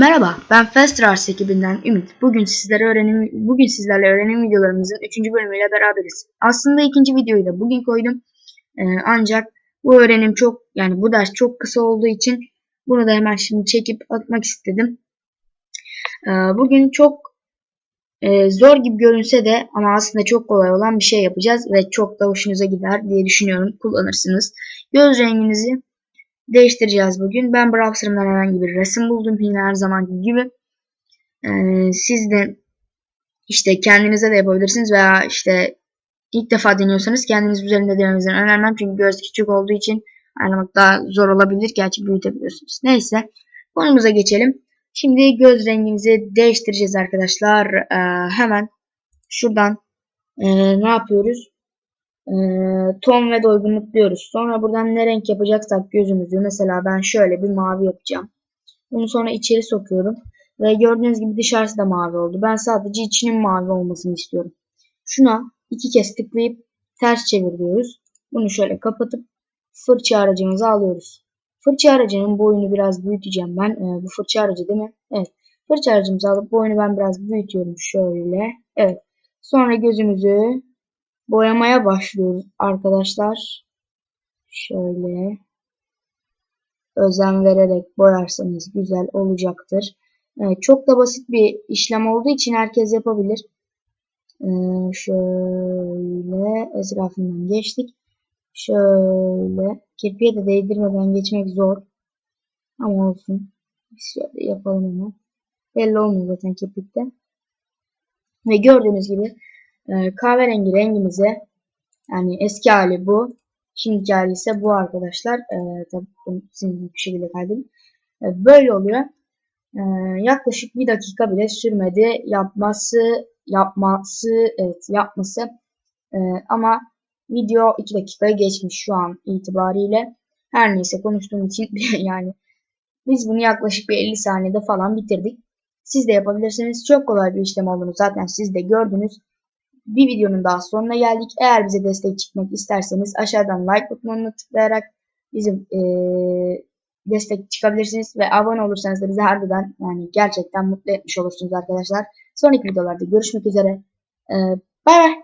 Merhaba, ben Fasters ekibinden Ümit. Bugün sizlere öğrenim bugün sizlerle öğrenim videolarımızın 3. bölümüyle beraberiz. Aslında ikinci videoyu da bugün koydum. Ee, ancak bu öğrenim çok yani bu ders çok kısa olduğu için bunu da hemen şimdi çekip atmak istedim. Ee, bugün çok e, zor gibi görünse de ama aslında çok kolay olan bir şey yapacağız ve çok da hoşunuza gider diye düşünüyorum. Kullanırsınız. Göz renginizi değiştireceğiz bugün. Ben browser'ımdan herhangi bir resim buldum yine her zamanki gibi. Ee, siz de işte kendinize de yapabilirsiniz veya işte ilk defa deniyorsanız kendiniz üzerinde denemenizi önermem. Çünkü göz küçük olduğu için ayarlamak daha zor olabilir. Gerçi büyütebiliyorsunuz. Neyse konumuza geçelim. Şimdi göz rengimizi değiştireceğiz arkadaşlar. Ee, hemen şuradan e, ne yapıyoruz? E, ton ve doygunluk diyoruz. Sonra buradan ne renk yapacaksak gözümüzü mesela ben şöyle bir mavi yapacağım. Bunu sonra içeri sokuyorum. Ve gördüğünüz gibi dışarısı da mavi oldu. Ben sadece içinin mavi olmasını istiyorum. Şuna iki kez tıklayıp ters çevir diyoruz. Bunu şöyle kapatıp fırça aracımızı alıyoruz. Fırça aracının boyunu biraz büyüteceğim ben. Ee, bu fırça aracı değil mi? Evet. Fırça aracımızı alıp boyunu ben biraz büyütüyorum şöyle. Evet. Sonra gözümüzü boyamaya başlıyoruz arkadaşlar. Şöyle özen vererek boyarsanız güzel olacaktır. Ee, çok da basit bir işlem olduğu için herkes yapabilir. Ee, şöyle etrafından geçtik. Şöyle kirpiye de değdirmeden geçmek zor. Ama olsun. Şöyle yapalım hemen. Belli olmuyor zaten kirpikte. Ve gördüğünüz gibi e, kahverengi rengimize yani eski hali bu. Şimdiki hali ise bu arkadaşlar. E, tabii bunu sizin bir şekilde kaydedin. E, böyle oluyor. E, yaklaşık bir dakika bile sürmedi. Yapması, yapması, evet yapması. E, ama video 2 dakikaya geçmiş şu an itibariyle. Her neyse konuştuğum için yani biz bunu yaklaşık bir 50 saniyede falan bitirdik. Siz de yapabilirsiniz. Çok kolay bir işlem olduğunu zaten siz de gördünüz. Bir videonun daha sonuna geldik. Eğer bize destek çıkmak isterseniz aşağıdan like butonuna tıklayarak bizim e, destek çıkabilirsiniz ve abone olursanız da bize harbiden yani gerçekten mutlu etmiş olursunuz arkadaşlar. Sonraki videolarda görüşmek üzere. E, bay bay.